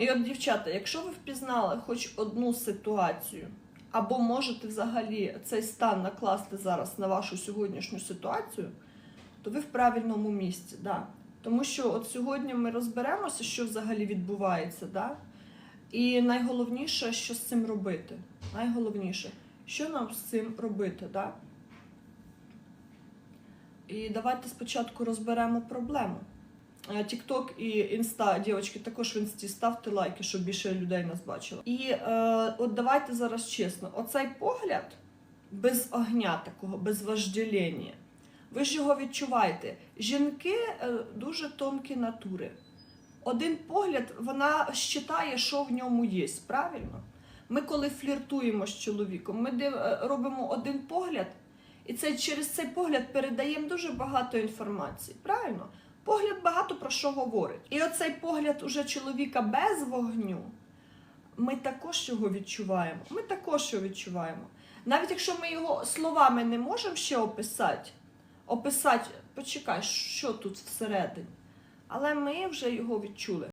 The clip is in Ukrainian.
І от, дівчата, якщо ви впізнали хоч одну ситуацію, або можете взагалі цей стан накласти зараз на вашу сьогоднішню ситуацію, то ви в правильному місці. Да. Тому що от сьогодні ми розберемося, що взагалі відбувається. Да? І найголовніше, що з цим робити. Найголовніше, що нам з цим робити. Да? І давайте спочатку розберемо проблему. Е, Тікток і інста, дівчатки, також в інсті ставте лайки, щоб більше людей нас бачило. І е, от давайте зараз чесно: оцей погляд без огня такого, без вождеління. Ви ж його відчуваєте. Жінки е, дуже тонкі натури. Один погляд, вона щитає, що в ньому є, правильно? Ми, коли фліртуємо з чоловіком, ми е, робимо один погляд, і це через цей погляд передаємо дуже багато інформації. Правильно? Погляд багато про що говорить. І оцей погляд уже чоловіка без вогню, ми також його відчуваємо. Ми також його відчуваємо. Навіть якщо ми його словами не можемо ще описати, описати, почекай, що тут всередині. Але ми вже його відчули.